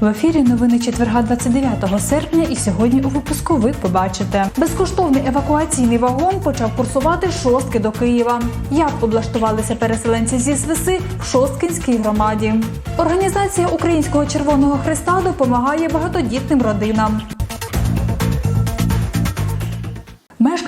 В ефірі новини четверга 29 серпня. І сьогодні у випуску ви побачите безкоштовний евакуаційний вагон почав курсувати шостки до Києва. Як облаштувалися переселенці зі Свиси в Шосткинській громаді? Організація Українського Червоного Христа допомагає багатодітним родинам.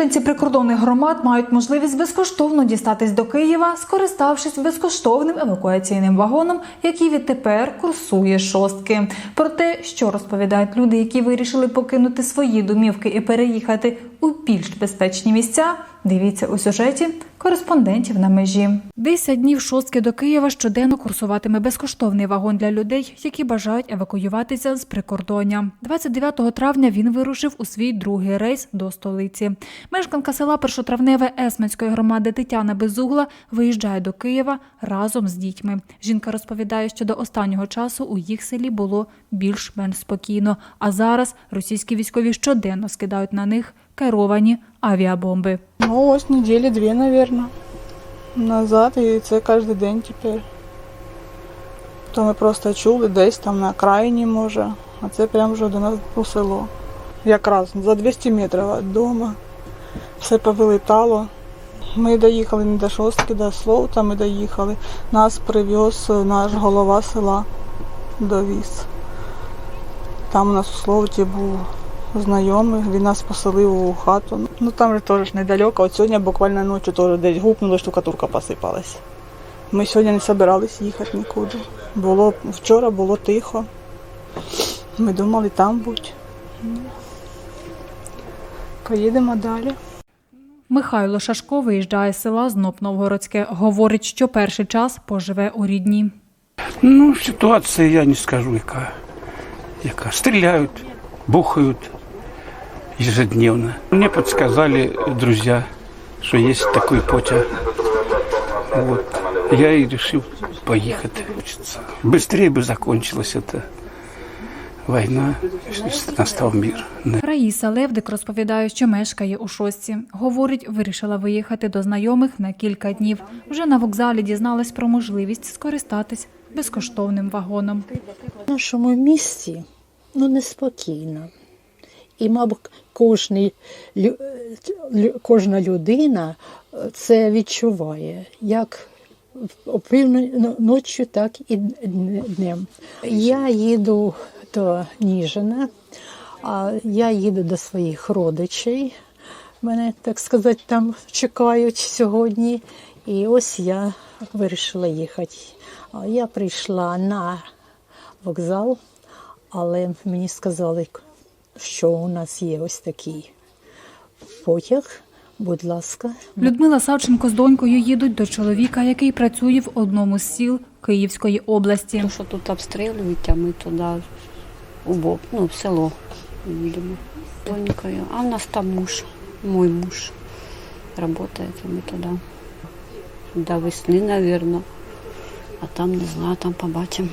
Мешканці прикордонних громад мають можливість безкоштовно дістатись до Києва, скориставшись безкоштовним евакуаційним вагоном, який відтепер курсує шостки. Про те, що розповідають люди, які вирішили покинути свої домівки і переїхати у більш безпечні місця, дивіться у сюжеті кореспондентів на межі. Десять днів шостки до Києва щоденно курсуватиме безкоштовний вагон для людей, які бажають евакуюватися з прикордоння. 29 травня він вирушив у свій другий рейс до столиці. Мешканка села Першотравневе Есменської громади Тетяна Безугла виїжджає до Києва разом з дітьми. Жінка розповідає, що до останнього часу у їх селі було більш-менш спокійно. А зараз російські військові щоденно скидають на них керовані авіабомби. Ну, ось неділі дві, мабуть, назад, і це кожен день тепер. То ми просто чули десь там на окраїні, може, а це прямо вже до нас у село. Якраз за 200 метрів від дому. Все повилітало. Ми доїхали не до шостки, до Словта ми доїхали. Нас привез наш голова села довіз. Там у нас у Словті був знайомий, він нас поселив у хату. Ну там же теж недалеко. От сьогодні буквально ночі теж десь гупнуло, штукатурка посипалась. Ми сьогодні не збирались їхати нікуди. Було, вчора було тихо. Ми думали там бути. Ну, Поїдемо далі. Михайло Шашко виїжджає з села Зноб Новгородське. Говорить, що перший час поживе у рідні. Ну, ситуація, я не скажу, яка. яка. Стреляют, бухают ежедневно. Мне подсказали друзья, что есть такой потяг. Вот. Я и решил поехать. Хочется. Быстрее бы закончилась эта война, если настал мир. Раїса Левдик розповідає, що мешкає у шостці. Говорить, вирішила виїхати до знайомих на кілька днів. Вже на вокзалі дізналась про можливість скористатись безкоштовним вагоном. В нашому місті ну, неспокійно. І, мабуть, кожний, кожна людина е, це відчуває, як опильно ночі, так і днем. Я їду до Ніжина, а я їду до своїх родичей. Мене, так сказати, там чекають сьогодні. І ось я вирішила їхати. Я прийшла на вокзал, але мені сказали, що у нас є ось такий потяг. Будь ласка, Людмила Савченко з донькою їдуть до чоловіка, який працює в одному з сіл Київської області. То, що тут обстрілюють, а ми туди у бок, ну, в село їдемо з донькою. А в нас там муж, мой муж працює, і ми туди. До весни, мабуть. А там не знаю, там побачимо.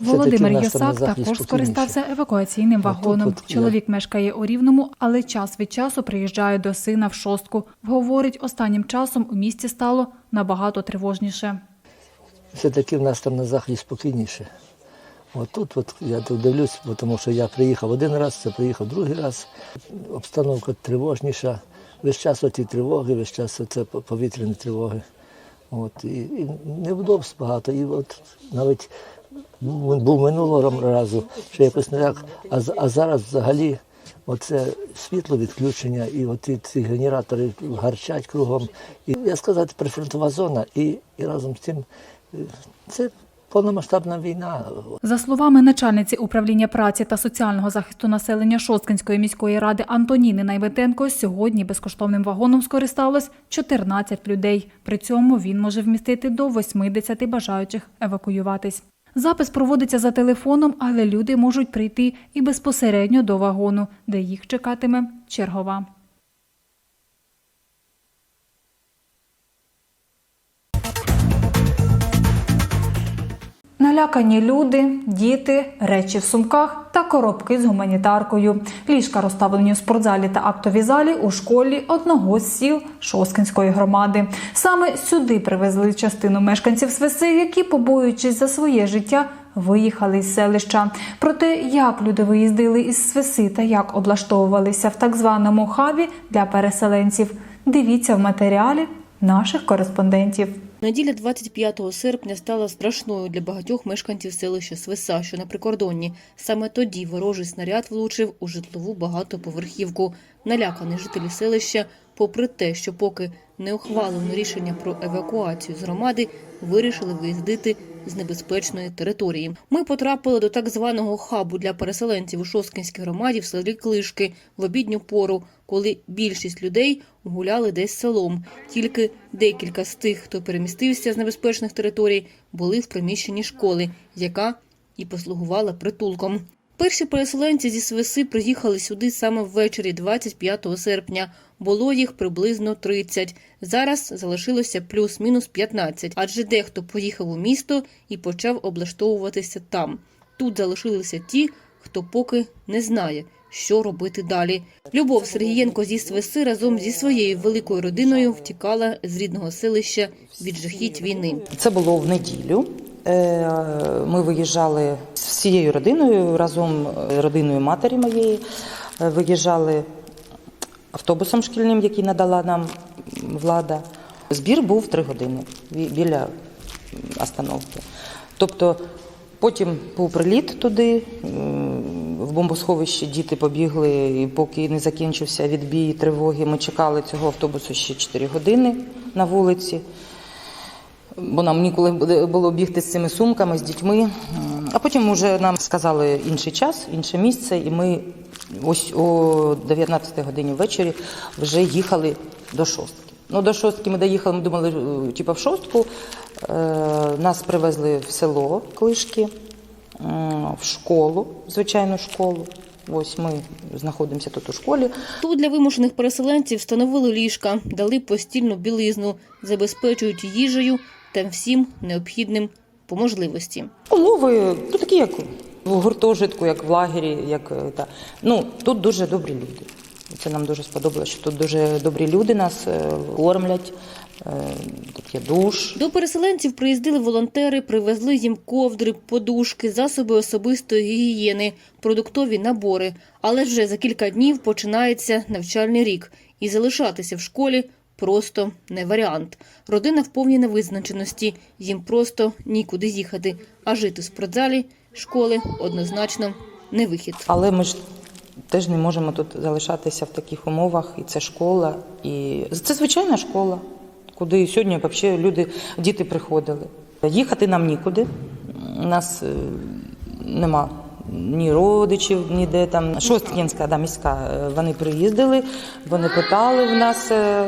Володимир Ясак також скористався евакуаційним вагоном. Чоловік мешкає у Рівному, але час від часу приїжджає до сина в шостку. Говорить, останнім часом у місті стало набагато тривожніше. Все-таки в нас там на заході спокійніше. От тут от я тут дивлюсь, тому що я приїхав один раз, це приїхав другий раз. Обстановка тривожніша. Весь час оті тривоги, весь час це повітряні тривоги. От, і, і невдобств багато. І от навіть м- був минулого разу, що якось не так. А, а зараз взагалі оце світло відключення, і от ці, генератори гарчать кругом. І я сказати, прифронтова зона, і, і разом з цим е, це повномасштабна війна. За словами начальниці управління праці та соціального захисту населення Шосткинської міської ради Антоніни Найметенко, сьогодні безкоштовним вагоном скористалось 14 людей. При цьому він може вмістити до 80 бажаючих евакуюватись. Запис проводиться за телефоном, але люди можуть прийти і безпосередньо до вагону, де їх чекатиме чергова. Налякані люди, діти, речі в сумках та коробки з гуманітаркою. Ліжка розставлені у спортзалі та актовій залі у школі одного з сіл Шоскінської громади. Саме сюди привезли частину мешканців Свиси, які, побоюючись за своє життя, виїхали із селища. Про те, як люди виїздили із Свиси та як облаштовувалися в так званому хабі для переселенців, дивіться в матеріалі наших кореспондентів. Неділя 25 серпня стала страшною для багатьох мешканців селища Свиса, що на прикордонні. Саме тоді ворожий снаряд влучив у житлову багатоповерхівку. Налякані жителі селища, попри те, що поки не ухвалено рішення про евакуацію з громади, вирішили виїздити з небезпечної території. Ми потрапили до так званого хабу для переселенців у Шосткинській громаді в селі Клишки в обідню пору, коли більшість людей гуляли десь селом. Тільки декілька з тих, хто перемістився з небезпечних територій, були в приміщенні школи, яка і послугувала притулком. Перші переселенці зі Свиси приїхали сюди саме ввечері 25 серпня. Було їх приблизно 30. Зараз залишилося плюс-мінус 15, адже дехто поїхав у місто і почав облаштовуватися там. Тут залишилися ті, хто поки не знає, що робити далі. Любов Сергієнко зі Свиси разом зі своєю великою родиною втікала з рідного селища від жахіть війни. Це було в неділю. Е, Ми виїжджали всією родиною разом з родиною матері моєї. е, Виїжджали автобусом шкільним, який надала нам влада. Збір був три години біля остановки. Тобто потім був приліт туди, в бомбосховище діти побігли, і поки не закінчився відбій тривоги, ми чекали цього автобусу ще 4 години на вулиці бо нам ніколи було бігти з цими сумками, з дітьми. А потім вже нам сказали інший час, інше місце, і ми ось о 19 годині ввечері вже їхали до шостки. Ну, до шостки ми доїхали, ми думали, е, типу, в шостку. Е, Нас привезли в село Клишки, в школу, звичайну школу. Ось ми знаходимося тут у школі. Тут для вимушених переселенців встановили ліжка, дали постільну білизну, забезпечують їжею та всім необхідним по можливості. Умови ну, такі, як в гуртожитку, як в лагері, як е, та. Ну, тут дуже добрі люди. Це нам дуже сподобалося, що тут дуже добрі люди нас е, кормлять, е, тут є душ. До переселенців приїздили волонтери, привезли їм ковдри, подушки, засоби особистої гігієни, продуктові набори. Але вже за кілька днів починається навчальний рік, і залишатися в школі просто не варіант. Родина в повній невизначеності, їм просто нікуди їхати, а жити в спортзалі школи однозначно не вихід. Але ми ж теж не можемо тут залишатися в таких умовах, і це школа, і це звичайна школа, куди сьогодні взагалі люди, діти приходили. Їхати нам нікуди. Нас е, нема ні родичів, ніде там. Шосткінська да, міська. е, Вони приїздили, вони питали в нас, е,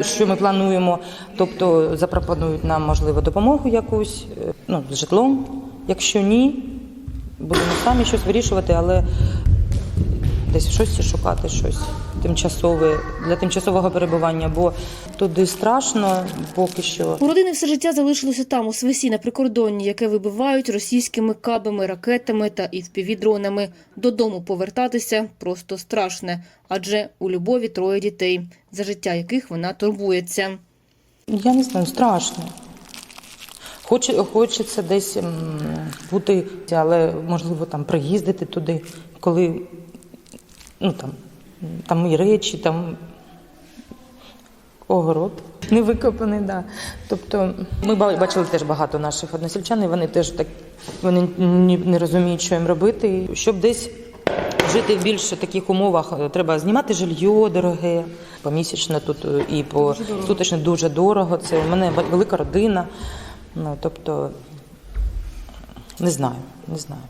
що ми плануємо. Тобто запропонують нам, можливо, допомогу якусь, е, ну, з житлом. Якщо ні, будемо самі щось вирішувати, але десь щось шукати, щось тимчасове для тимчасового перебування, бо туди страшно поки що. У родини все життя залишилося там, у Свисі, на прикордонні, яке вибивають російськими кабами, ракетами та івпівдронами. Додому повертатися просто страшне, адже у любові троє дітей, за життя яких вона турбується. Я не знаю, страшно. Хоче, хочеться десь бути, але можливо там приїздити туди, коли ну там, там мої речі, там огород не викопаний, да. Тобто ми бачили теж багато наших односельчан, і вони теж так вони не розуміють, що їм робити. Щоб десь жити в більш таких умовах, е, треба знімати жилье дороге, помісячно тут е, і по суточно дуже дорого. Це у мене велика родина. Ну тобто не знаю, не знаю.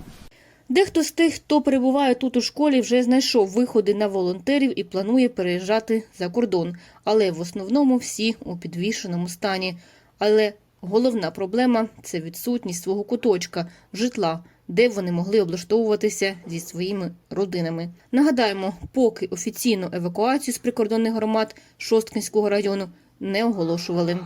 Дехто з тих, хто перебуває тут у школі, вже знайшов виходи на волонтерів і планує переїжджати за кордон. Але в основному всі у підвішеному стані. Але головна проблема це відсутність свого куточка, житла, де вони могли облаштовуватися зі своїми родинами. Нагадаємо, поки офіційну евакуацію з прикордонних громад Шосткинського району не оголошували.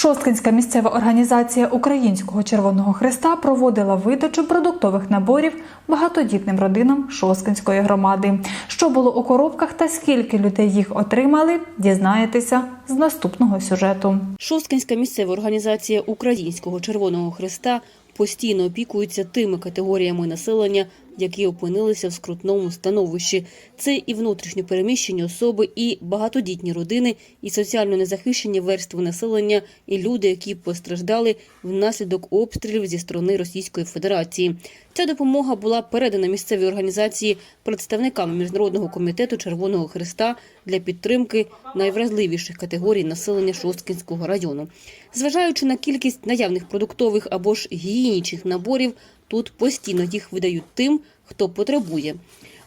Шосткинська місцева організація Українського Червоного Христа проводила видачу продуктових наборів багатодітним родинам Шосткинської громади. Що було у коробках та скільки людей їх отримали, дізнаєтеся з наступного сюжету. Шосткинська місцева організація Українського Червоного Христа постійно опікується тими категоріями населення, які опинилися в скрутному становищі. Це і внутрішньо переміщені особи, і багатодітні родини, і соціально незахищені верстви населення, і люди, які постраждали внаслідок обстрілів зі сторони Російської Федерації. Ця допомога була передана місцевій організації представниками Міжнародного комітету Червоного Христа для підтримки найвразливіших категорій населення Шосткінського району. Зважаючи на кількість наявних продуктових або ж гігієнічних наборів, тут постійно їх видають тим, хто потребує.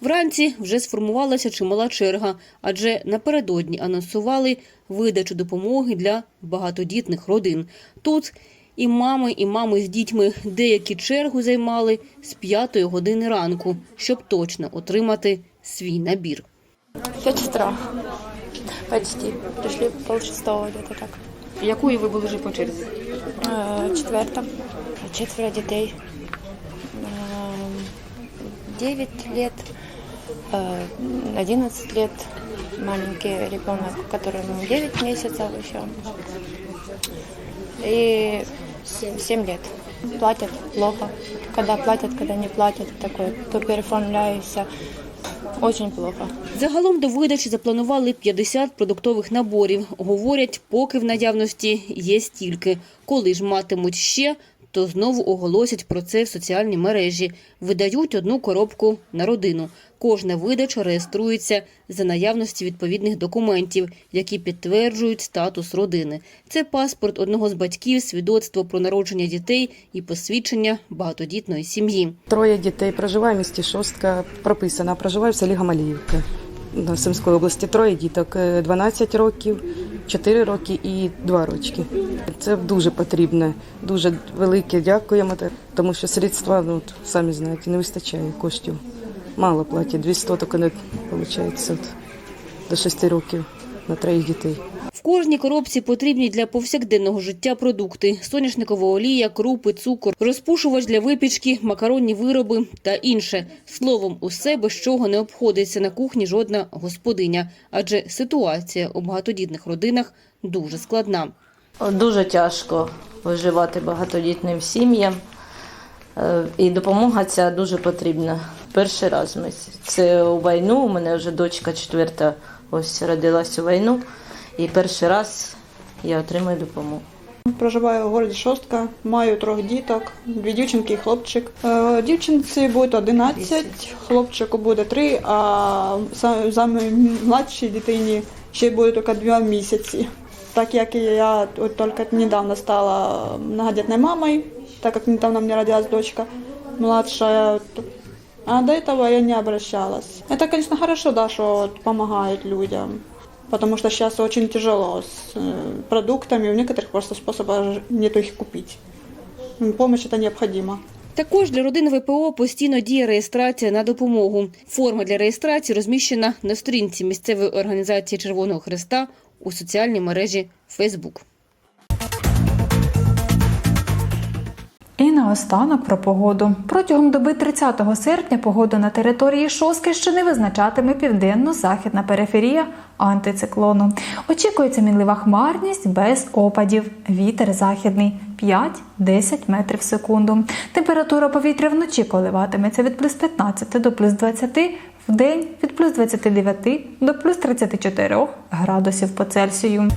Вранці вже сформувалася чимала черга, адже напередодні анонсували видачу допомоги для багатодітних родин. Тут і мами, і мами з дітьми деякі чергу займали з п'ятої години ранку, щоб точно отримати свій набір. Пять утра. Почти. Пришли полшестого где-то так. Якої ви були вже по черзі? Э, Четверта. Четверо детей. Э, Девять лет, э, одиннадцать лет. Маленький ребенок, которому 9 месяцев еще. И 7 лет. Платят плохо. Когда платят, когда не платят. такое, то переоформляешься. Очень плохо. Загалом до видачі запланували 50 продуктових наборів. Говорять, поки в наявності є стільки. Коли ж матимуть ще, то знову оголосять про це в соціальній мережі. Видають одну коробку на родину. Кожна видача реєструється за наявності відповідних документів, які підтверджують статус родини. Це паспорт одного з батьків, свідоцтво про народження дітей і посвідчення багатодітної сім'ї. Троє дітей проживає в місті Шостка, прописана, проживає в селі Гамаліївка на Сумської області. Троє діток, е, 12 років, 4 роки і 2 рочки. Це дуже потрібно, дуже велике дякуємо, тому що средства, ну, самі знаєте, не вистачає коштів. Мало платять, 200 тільки не виходить до 6 років на троїх дітей. В кожній коробці потрібні для повсякденного життя продукти: соняшникова олія, крупи, цукор, розпушувач для випічки, макаронні вироби та інше. Словом, усе без чого не обходиться на кухні жодна господиня, адже ситуація у багатодітних родинах дуже складна. Дуже тяжко виживати багатодітним сім'ям. Е, І допомога ця дуже потрібна. Перший раз ми це у війну. У мене вже дочка четверта ось родилась у війну. І перший раз я отримую допомогу. Проживаю в місті Шостка, маю трьох діток, дві дівчинки і хлопчик. Е, Дівчинці буде 11, хлопчику буде 3, а са- самій младшій дитині ще буде тільки 2 місяці. Так як я от тільки недавно стала многодетной мамой, так как недавно мне родилась дочка младшая, то- а до этого я не обращалась. Это, конечно, хорошо, да, что вот помогают людям, потому что сейчас очень тяжело с э, продуктами, у некоторых просто способа нету их купить. М, Помощь это необходима. Також для родин ВПО постійно діє реєстрація на допомогу. Форма для реєстрації розміщена на сторінці місцевої організації Червоного Христа у соціальній мережі Facebook. Наостанок про погоду. Протягом доби 30 серпня погоду на території Шоскищини визначатиме південно-західна периферія антициклону. Очікується мінлива хмарність без опадів. Вітер західний 5-10 метрів в секунду. Температура повітря вночі коливатиметься від плюс 15 до плюс 20, в день від плюс 29 до плюс 34 градусів по Цельсію.